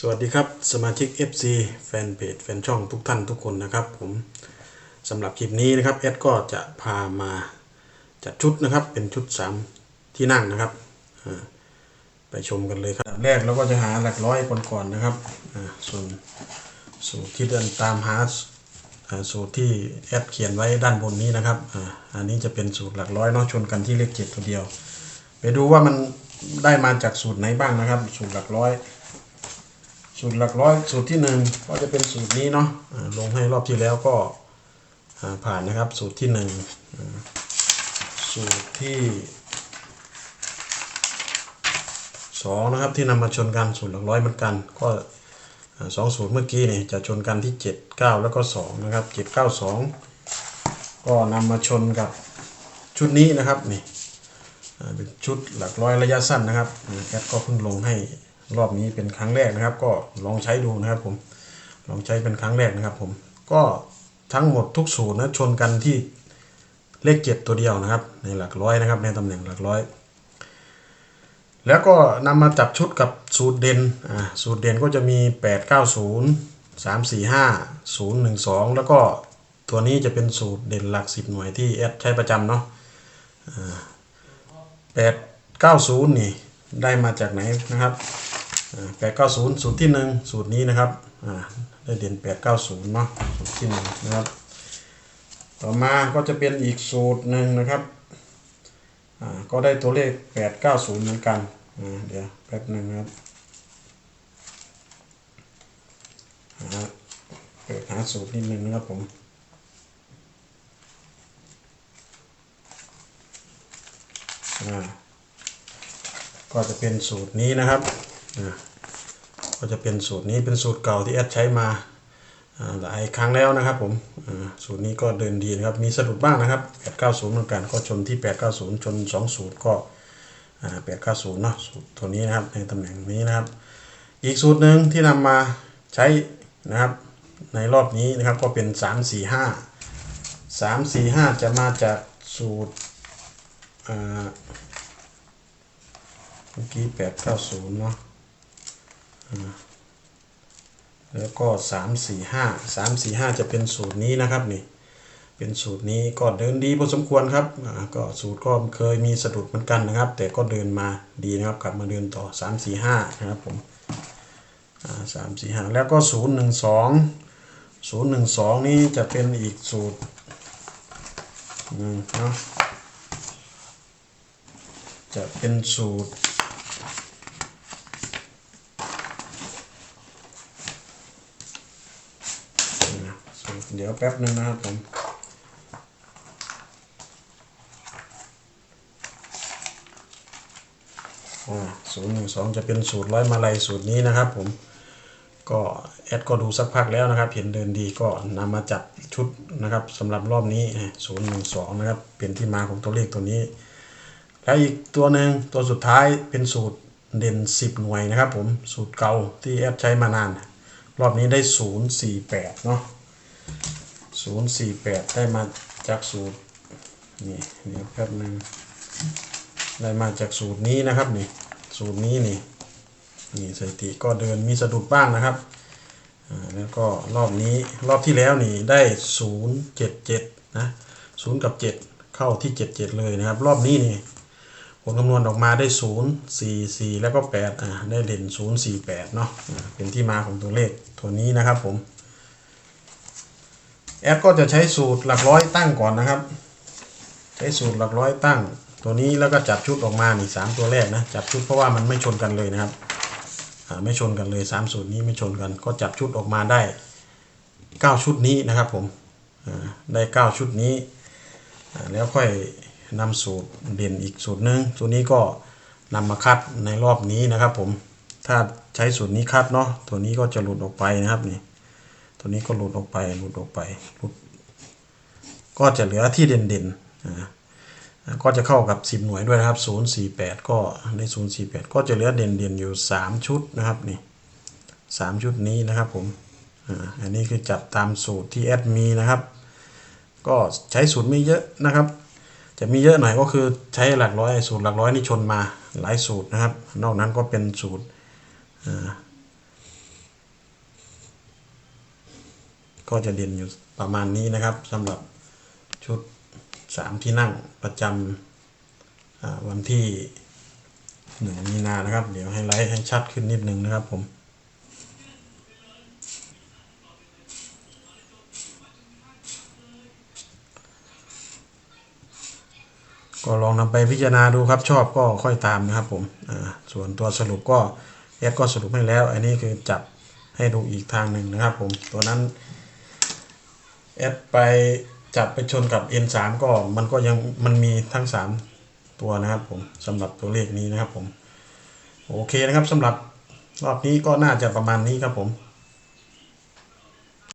สวัสดีครับสมาชิก FC แฟนเพจแฟนช่องทุกท่านทุกคนนะครับผมสำหรับคลิปนี้นะครับแอดก็จะพามาจัดชุดนะครับเป็นชุด 3 ที่นั่งนะครับ ไปชมกันเลยครับแรกเราก็จะหาหลักร้อยก่อนๆนะครับส่วนสูตรที่เดินตามหาสูตรที่แอดเขียนไว้ด้านบนนี้นะครับอันนี้จะเป็นสูตรหลักร้อยเนาะชนกันที่เลขเจ็ดตัวเดียว ไปดูว่ามันได้มาจากสูตรไหนบ้างนะครับ สูตรหลักร้อย สูตรหลักร้อยสูตรที่หนึ่งก็จะเป็นสูตรนี้เนาะลงให้รอบที่แล้วก็ผ่านนะครับสูตรที่หนึ่งสูตรที่สองนะครับที่นำมาชนกันสูตรหลักร้อยเหมือนกัน ก็สองสูตรเมื่อกี้เนี่ยจะชนกันที่เจ็ดเก้าแล้วก็สองนะครับเจ็ดเก้าสองก็นำมาชนกับชุดนี้นะครับนี่เป็นชุดหลักร้อยระยะสั้นนะครับแอดก็เพิ่งลงให้ รอบนี้เป็นครั้งแรกนะครับ ก็ลองใช้ดูนะครับผมลองใช้เป็นครั้งแรกนะครับผมก็ทั้งหมดทุกสูตรนะชนกันที่เลขเจ็ดตัวเดียวนะครับ ในหลักร้อยนะครับ ในตำแหน่งหลักร้อย แล้วก็นำมาจับชุดกับสูตรเด่นอ่าสูตรเด่นก็จะมี 8 9 0 3 4 5 0 1 2 แล้วก็ตัวนี้จะเป็นสูตรเด่นหลัก 10 หน่วยที่แอดใช้ประจำเนาะแปดเก้าศูนย์นี่ได้มาจากไหนนะครับ แปดเก้าศูนย์สูตรที่หนึ่งสูตรนี้นะครับได้เด่นแปดเก้าศูนย์เนาะสูตรที่หนึ่งนะครับ ต่อมาก็จะเป็นอีกสูตรหนึ่งนะครับก็ได้ตัวเลขแปดเก้าศูนย์เหมือนกันเดี๋ยวแป๊บหนึ่งนะครับเปิดหาสูตรนิดนึงนะครับผมก็จะเป็นสูตรนี้นะครับ ก็จะเป็นสูตรนี้เป็นสูตรเก่าที่แอดใช้มาหลายครั้งแล้วนะครับผมสูตรนี้ก็เดินดีนะครับมีสะดุดบ้างนะครับ 890เหมือนกันก็ชนที่ 890 ชน2สูตรก็อ่า890 เนาะสูตรตัวนี้นะครับในตำแหน่งนี้นะครับ อีกสูตรหนึ่งที่นำมาใช้นะครับในรอบนี้นะครับก็เป็น 345 345 จะมาจากสูตรเมื่อกี้แปดเก้าศูนย์เนาะ แล้วก็สามสี่ห้าสามสี่ห้าจะเป็นสูตรนี้นะครับนี่เป็นสูตรนี้ก็เดินดีพอสมควรครับก็สูตรก็เคยมีสะดุดเหมือนกันนะครับ แต่ก็เดินมาดีนะครับกลับมาเดินต่อสามสี่ห้านะครับผมสามสี่ห้าแล้วก็ศูนย์หนึ่งสองศูนย์หนึ่งสองนี้จะเป็นอีกสูตรหนึ่งเนาะจะเป็นสูตร สูตร เดี๋ยวแป๊บนึงนะครับผมศูนย์หนึ่งสองจะเป็นสูตรร้อยมาลัยสูตรนี้นะครับผมก็แอดก็ดูสักพักแล้วนะครับ เห็นเดินดีก็นำมาจัดชุดนะครับสำหรับรอบนี้ศูนย์หนึ่งสองนะครับ เป็นที่มาของตัวเลขตัวนี้ แล้วอีกตัวหนึ่งตัวสุดท้ายเป็นสูตรเด่น 10 หน่วยนะครับผมสูตรเก่าที่แอปใช้มานาน รอบนี้ได้ 048 เนาะ 048ได้มาจากสูตรนี่เดี๋ยวแป๊บนึงได้มาจากสูตรนี้นะครับนี่สูตรนี้นี่นี่สถิติก็เดินมีสะดุดบ้างนะครับอ่าแล้วก็รอบนี้รอบที่แล้วนี่ได้077นะ0กับ7เข้าที่77เลยนะครับ รอบนี้นี่ผลคำนวณออกมาได้0 4 4แล้วก็8อ่าได้เด่น0 4 8เนาะเป็นที่มาของตัวเลขตัวนี้นะครับผม แอปก็จะใช้สูตรหลักร้อยตั้งก่อนนะครับ ใช้สูตรหลักร้อยตั้ง ตัวนี้แล้วก็จับชุดออกมานี่สามตัวแรกนะจับชุดเพราะว่ามันไม่ชนกันเลยนะครับไม่ชนกันเลยสามสูตรนี้ไม่ชนกัน ก็จับชุดออกมาได้ 9 ชุดนี้นะครับผมได้ 9 ชุดนี้ แล้วค่อยนำสูตรเด่นอีกสูตรหนึ่งสูตรนี้ก็นำมาคัดในรอบนี้นะครับผมถ้าใช้สูตรนี้คัดเนาะตัวนี้ก็จะหลุดออกไปนะครับนี่ ตัวนี้ก็หลุดออกไปหลุดออกไปหลุดก็จะเหลือที่เด่นๆอ่าก็จะเข้ากับ 10 หน่วยด้วยนะครับ 048 ก็ใน 048 ก็จะเหลือเด่นๆอยู่ 3 ชุดนะครับนี่3ชุดนี้นะครับผมอันนี้คือจับตามสูตรที่แอดมีนะครับ ก็ใช้สูตรไม่เยอะนะครับ จะมีเยอะหน่อยก็คือใช้หลักร้อยสูตรหลักร้อยนี่ชนมาหลายสูตรนะครับ นอกนั้นก็เป็นสูตร ก็จะเด่นอยู่ประมาณนี้นะครับสำหรับชุด 3 ที่นั่งประจำวันที่1มีนานะครับ เดี๋ยวให้ไลท์ให้ชัดขึ้นนิดนึงนะครับผมก็ลองนำไปพิจารณาดูครับชอบก็ค่อยตามนะครับผมส่วนตัวสรุปก็แอดก็สรุปให้แล้ว อันนี้คือจับให้ดูอีกทางหนึ่งนะครับผมตัวนั้น แอดไปจับไปชนกับ N3 ก็มันก็ยังมันมีทั้ง 3 ตัวนะครับผมสำหรับตัวเลขนี้นะครับผม โอเคนะครับสำหรับรอบนี้ก็น่าจะประมาณนี้ครับผม